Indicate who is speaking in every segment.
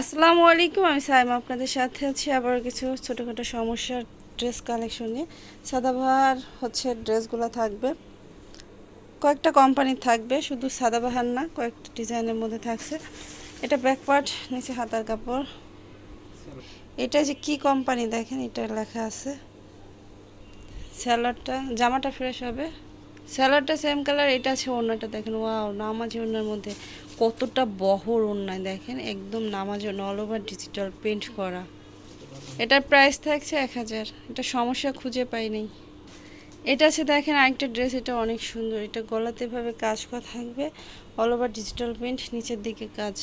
Speaker 1: আসসালামু আলাইকুম, আমি সাইমা আপনাদের সাথে আছি আবার কিছু ছোটোখাটো সমস্যার ড্রেস কালেকশন নিয়ে। সাদাবাহার হচ্ছে ড্রেসগুলো থাকবে। কয়েকটা কোম্পানি থাকবে, শুধু সাদাবাহার না, কয়েকটা ডিজাইনের মধ্যে থাকছে। এটা ব্যাক পার্ট নিচে হাতার কাপড়। এটা যে কি কোম্পানি দেখেন, এটা লেখা আছে। স্যালাডটা, জামাটা ফ্রেশ হবে। স্যালাডটা সেম কালার এটা আছে ওড়নাটা দেখেন। ওয়াও নামাজি ওড়নার মধ্যে। কতটা বহর ওড়নায় দেখেন, একদম নামাজি ওড়না অল ওভার ডিজিটাল প্রিন্ট করা। এটার প্রাইস থাকছে এক হাজার। এটা সমস্যা খুঁজে পাইনি। এটা আছে দেখেন আরেকটা ড্রেস এটা অনেক সুন্দর। এটা গলাতে ভাবে কাজ করা থাকবে অল ওভার ডিজিটাল প্রিন্ট নিচের দিকে কাজ।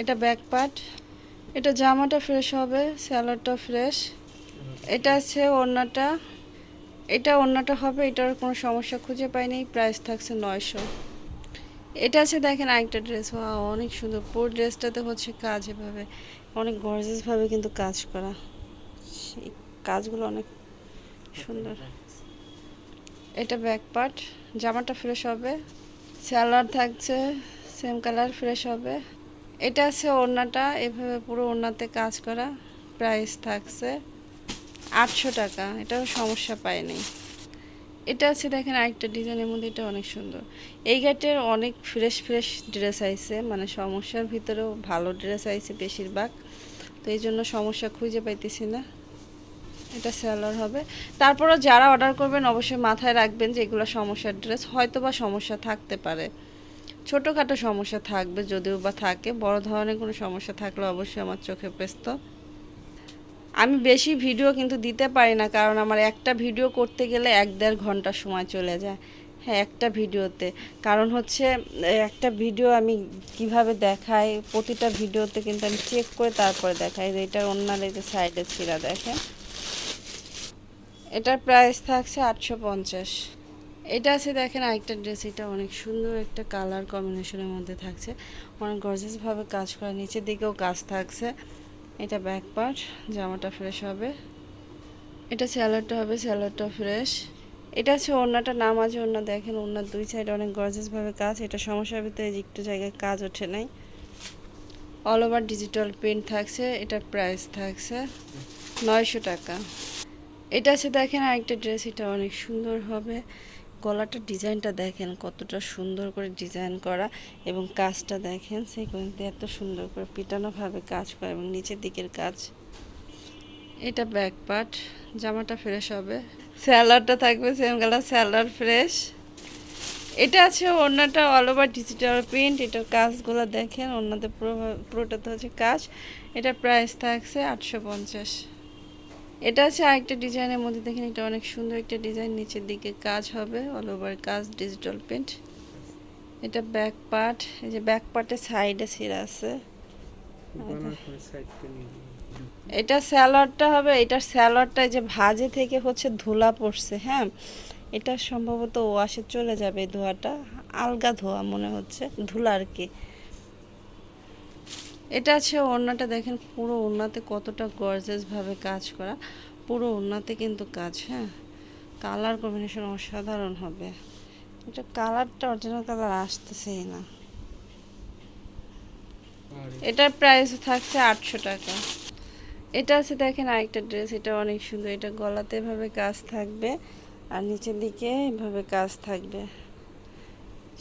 Speaker 1: এটা ব্যাক পার্ট এটা জামাটা ফ্রেশ হবে স্যালাডটা ফ্রেশ এটা আছে ওড়নাটা। এটা অন্যটা হবে, এটার কোনো সমস্যা খুঁজে পাইনি প্রাইস থাকছে নয়শো। এটা আছে দেখেন আরেকটা ড্রেস অনেক সুন্দর। পুরো ড্রেসটাতে হচ্ছে কাজ এভাবে, অনেক গর্জেসভাবে কিন্তু কাজ করা। সেই কাজগুলো অনেক সুন্দর। এটা ব্যাক পার্ট জামাটা ফ্রেশ হবে স্যালার থাকছে সেম কালার ফ্রেশ হবে। এটা আছে ওড়নাটা, এভাবে পুরো ওড়নাতে কাজ করা প্রাইস থাকছে আটশো টাকা, এটাও সমস্যা পায়নি। এটা আছে দেখেন আরেকটা ডিজাইনের মধ্যে, এটা অনেক সুন্দর। এই গাটের অনেক ফ্রেশ ফ্রেশ ড্রেস আইছে মানে সমস্যার ভিতরেও ভালো ড্রেস আইছে বেশিরভাগ। তো এই জন্য সমস্যা খুঁজে পাইতেছি না, এটা সেলার হবে। তারপরও যারা অর্ডার করবেন, অবশ্যই মাথায় রাখবেন যে এগুলো সমস্যার ড্রেস হয়তো বা সমস্যা থাকতে পারে। ছোটোখাটো সমস্যা থাকবে, যদিও বা থাকে। বড় ধরনের কোনো সমস্যা থাকলে অবশ্যই আমার চোখে পেস্ত আমি বেশি ভিডিও কিন্তু দিতে পারি না, কারণ আমার একটা ভিডিও করতে গেলে এক দেড় ঘণ্টা সময় চলে যায় হ্যাঁ একটা ভিডিওতে। কারণ হচ্ছে একটা ভিডিও আমি কীভাবে দেখাই, প্রতিটা ভিডিওতে কিন্তু আমি চেক করে তারপরে দেখাই, যে এটার অন্যান্য যে সাইডে ছিঁড়া দেখেন। এটার প্রাইস থাকছে আটশো পঞ্চাশ। এটা আছে দেখেন আরেকটা ড্রেস এটা অনেক সুন্দর একটা কালার কম্বিনেশনের মধ্যে থাকছে। অনেক গর্জেসভাবে কাজ করা, নিচের দিকেও কাজ থাকছে। এটা ব্যাক পার্ট জামাটা ফ্রেশ হবে। এটা স্যালাডটা হবে স্যালাডটা ফ্রেশ এটা হচ্ছে ওড়নাটা, নাম আছে ওড়না, দেখেন ওনার দুই সাইডে অনেক গর্জেসভাবে কাজ। এটা সমস্যার ভিতরে একটু জায়গায় কাজ ওঠে নাই। অল ওভার ডিজিটাল প্রিন্ট থাকছে এটার প্রাইস থাকছে নয়শো টাকা। এটা আছে দেখেন আরেকটা ড্রেস এটা অনেক সুন্দর হবে। গলাটার ডিজাইনটা দেখেন, কতটা সুন্দর করে ডিজাইন করা এবং কাজটা দেখেন, সেই দিয়ে এত সুন্দর করে পিটানোভাবে কাজ করা এবং নিচের দিকের কাজ। এটা ব্যাক পার্ট জামাটা ফ্রেশ হবে। স্যালাডটা থাকবে সেম কালার স্যালাড ফ্রেশ এটা আছে ওড়নাটা অল ওভার ডিজিটাল প্রিন্ট এটার কাজগুলো দেখেন, ওড়নাতে পুরো, পুরোটাতে হচ্ছে কাজ। এটা প্রাইস থাকছে আটশো পঞ্চাশ। এটা আছে আরেকটা ডিজাইনের মধ্যে দেখেন এটা অনেক সুন্দর একটা ডিজাইন নিচের দিকে কাজ হবে অল ওভার কাজ ডিজিটাল প্রিন্ট এটা ব্যাক পার্ট এই যে ব্যাক পার্টের সাইডে ছিঁড়া আছে। এটা স্যালাডটা হবে এটার স্যালাডটা যে ভাজে থেকে হচ্ছে ধুলা পড়ছে হ্যাঁ? এটা সম্ভবত ওয়াশে চলে যাবে ধোয়াটা আলগা ধোয়া মনে হচ্ছে ধুলা আর কি। এটা আছে ওড়নাটা দেখেন পুরো ওড়নাতে কতটা গর্জেস ভাবে কাজ করা। পুরো ওড়নাতে কিন্তু কাজ হ্যাঁ? কালার কম্বিনেশন অসাধারণ হবে। এটা কালারটা অরিজিনাল কালার আসতেছেই না। এটার প্রাইস থাকছে আটশো টাকা। এটা আছে দেখেন আরেকটা ড্রেস এটা অনেক সুন্দর। এটা গলাতে এভাবে কাজ থাকবে আর নিচের দিকে এভাবে কাজ থাকবে।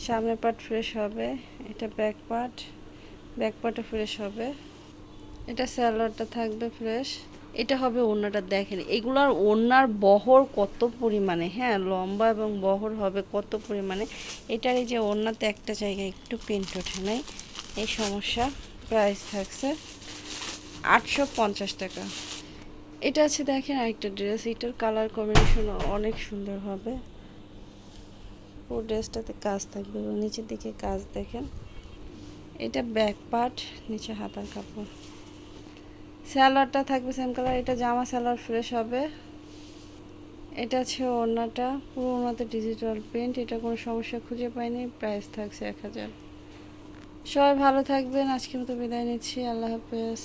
Speaker 1: সামনের পার্ট ফ্রেশ হবে এটা ব্যাক পার্ট ব্যাক পার্টও ফ্রেশ হবে। এটা স্যালোয়ারটা থাকবে ফ্রেশ এটা হবে ওড়নাটা, দেখেন, এগুলার ওড়নার বহর কত পরিমাণে হ্যাঁ লম্বা এবং বহর হবে কত পরিমাণে। এটার এই যে ওড়নাতে একটা জায়গায় একটু পেন্ট ওঠে নাই, এই সমস্যা প্রাইস থাকছে আটশো পঞ্চাশ টাকা। এটা আছে, দেখেন, আরেকটা ড্রেস এটার কালার কম্বিনেশন অনেক সুন্দর হবে। পুরো ড্রেসটাতে কাজ থাকবে এবং নিচের দিকে কাজ দেখেন। এটা ব্যাক পার্ট নিচে হাতার কাপড়। স্যালোয়ারটা থাকবে সেম কালার এটা জামা স্যালোয়ার ফ্রেশ হবে। এটা আছে ওড়নাটা, পুরো ওড়নাতে ডিজিটাল প্রিন্ট এটা কোনো সমস্যা খুঁজে পাইনি প্রাইস থাকছে এক হাজার। সবাই ভালো থাকবেন, আজকের মতো বিদায় নিচ্ছি, আল্লাহ হাফেজ।